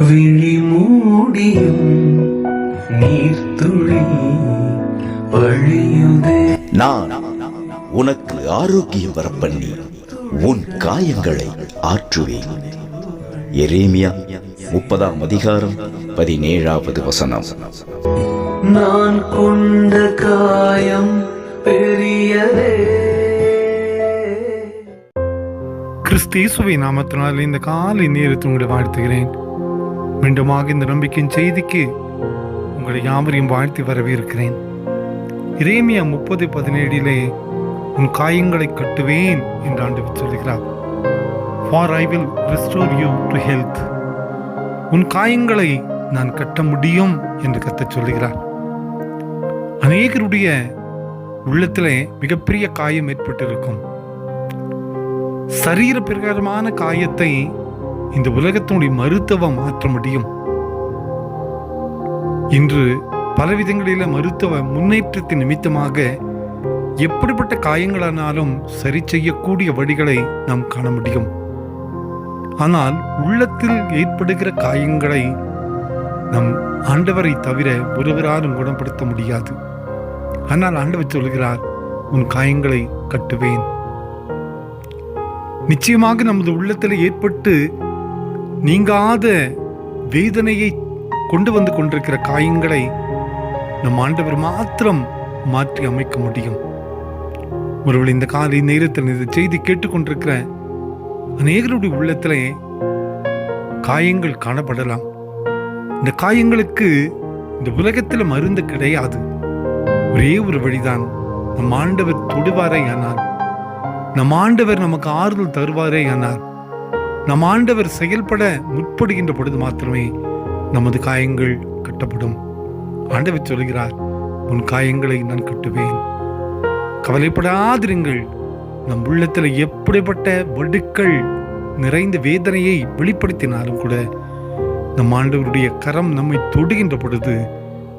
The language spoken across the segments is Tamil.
விழி மூடியும் நீர்த்துளி வழியுதே. நான் உனக்கு ஆரோக்கியம் வரப்பண்ணி உன் காயங்களை ஆற்றுவேன். எரேமியா முப்பதாம் அதிகாரம் பதினேழாவது வசனம். நான் கொண்ட காயம் பெரியதே. கிறிஸ்தீசுவை நாமத்தினால் இந்த காலை நேரத்தை உங்களை வாழ்த்துகிறேன். மீண்டுமாக இந்த நம்பிக்கையின் செய்திக்கு உங்களை யாவரையும் வாழ்த்தி வரவேற்கிறேன். இரேமியா முப்பது பதினேழிலே உன் காயங்களை கட்டுவேன் என்று ஆண்டவர் சொல்கிறார் for I will restore you to health உன் காயங்களை நான் கட்ட முடியும் என்று கத்த சொல்லுகிறார். அநேகருடைய உள்ளத்திலே மிகப்பெரிய காயம் ஏற்பட்டிருக்கும். சரீர பிரகாரமான காயத்தை இந்த உலகத்தினுடைய மருத்துவம் மாற்ற முடியும் இன்று பலவிதங்களில மருத்துவ முன்னேற்றத்தின் நிமித்தமாக எப்படிப்பட்ட காயங்களானாலும் சரி செய்யக்கூடிய வழிகளை நாம் காண முடியும். ஆனால் உள்ளத்தில் ஏற்படுகிற காயங்களை நம் ஆண்டவரை தவிர ஒருவராலும் குணப்படுத்த முடியாது. ஆனால் ஆண்டவர் சொல்கிறார் உன் காயங்களை கட்டுவேன். நிச்சயமாக நமது உள்ளத்தில் ஏற்பட்டு நீங்காத வேதனையை கொண்டு வந்து கொண்டிருக்கிற காயங்களை நம் ஆண்டவர் மாத்திரம் மாற்றி அமைக்க முடியும். ஒருவேளை இந்த காலை நேரத்தில் இந்த செய்தி கேட்டுக்கொண்டிருக்கிற அநேகருடைய உள்ளத்திலே காயங்கள் காணப்படலாம். இந்த காயங்களுக்கு இந்த உலகத்தில் மருந்து கிடையாது. ஒரே ஒரு வழிதான் நம் ஆண்டவர் தொடுவாரே ஆனால் நம் ஆண்டவர் நமக்கு ஆறுதல் தருவாரே ஆனால் நம் ஆண்டவர் செயல்பட முற்படுகின்ற பொழுது மாத்திரமே நமது காயங்கள் கட்டப்படும். ஆண்டவர் சொல்கிறார் உன் காயங்களை நான் கட்டுவேன். கவலைப்படாதிருங்கள். நம் உள்ளத்தில் எப்படிப்பட்ட வடுக்கள் நிறைந்த வேதனையை வெளிப்படுத்தினாலும் கூட நம் ஆண்டவருடைய கரம் நம்மை தொடுகின்ற பொழுது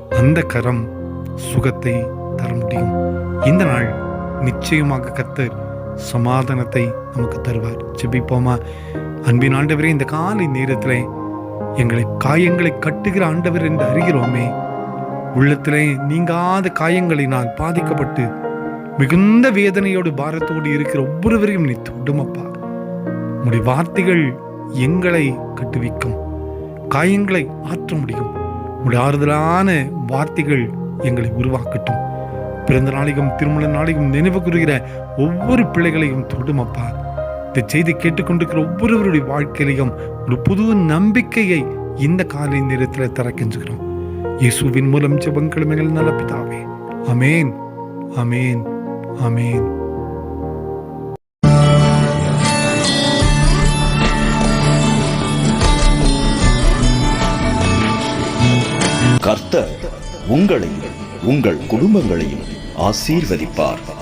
அந்த கரம் சுகத்தை தர முடியும். இந்த நாள் நிச்சயமாக கத்தர் சமாதானத்தை நமக்கு தருவார். செபிப்போமா அன்பின் ஆண்டவரே இந்த காலை நேரத்திலே எங்களை காயங்களை கட்டுகிற ஆண்டவர் என்று அறிகிறோமே. உள்ளத்திலே நீங்காத காயங்களினால் பாதிக்கப்பட்டு மிகுந்த வேதனையோடு பாரத்தோடு இருக்கிற ஒவ்வொருவரையும் நீ தொடுமப்பா உடைய வார்த்தைகள் எங்களை கட்டுவிக்கும் காயங்களை ஆற்ற முடியும். உடைய ஆறுதலான வார்த்தைகள் எங்களை உருவாக்கட்டும். பிறந்த நாளையும் திருமண நாளையும் நினைவு கூறுகிற ஒவ்வொரு பிள்ளைகளையும் தொடுமப்பா இந்த செய்தி கேட்டுக்கொண்டிருக்கிற ஒவ்வொருவருடைய வாழ்க்கையிலையும் ஒரு புது நம்பிக்கையை இந்த காலை நேரத்தில் தர இயேசுவின் மூலம் செவங்கிழமைகள் எங்கள் நல்ல பிதாவே. அமேன் அமேன் அமேன் கர்த்தர் உங்களையும் உங்கள் குடும்பங்களையும் ஆசீர்வதிப்பார்.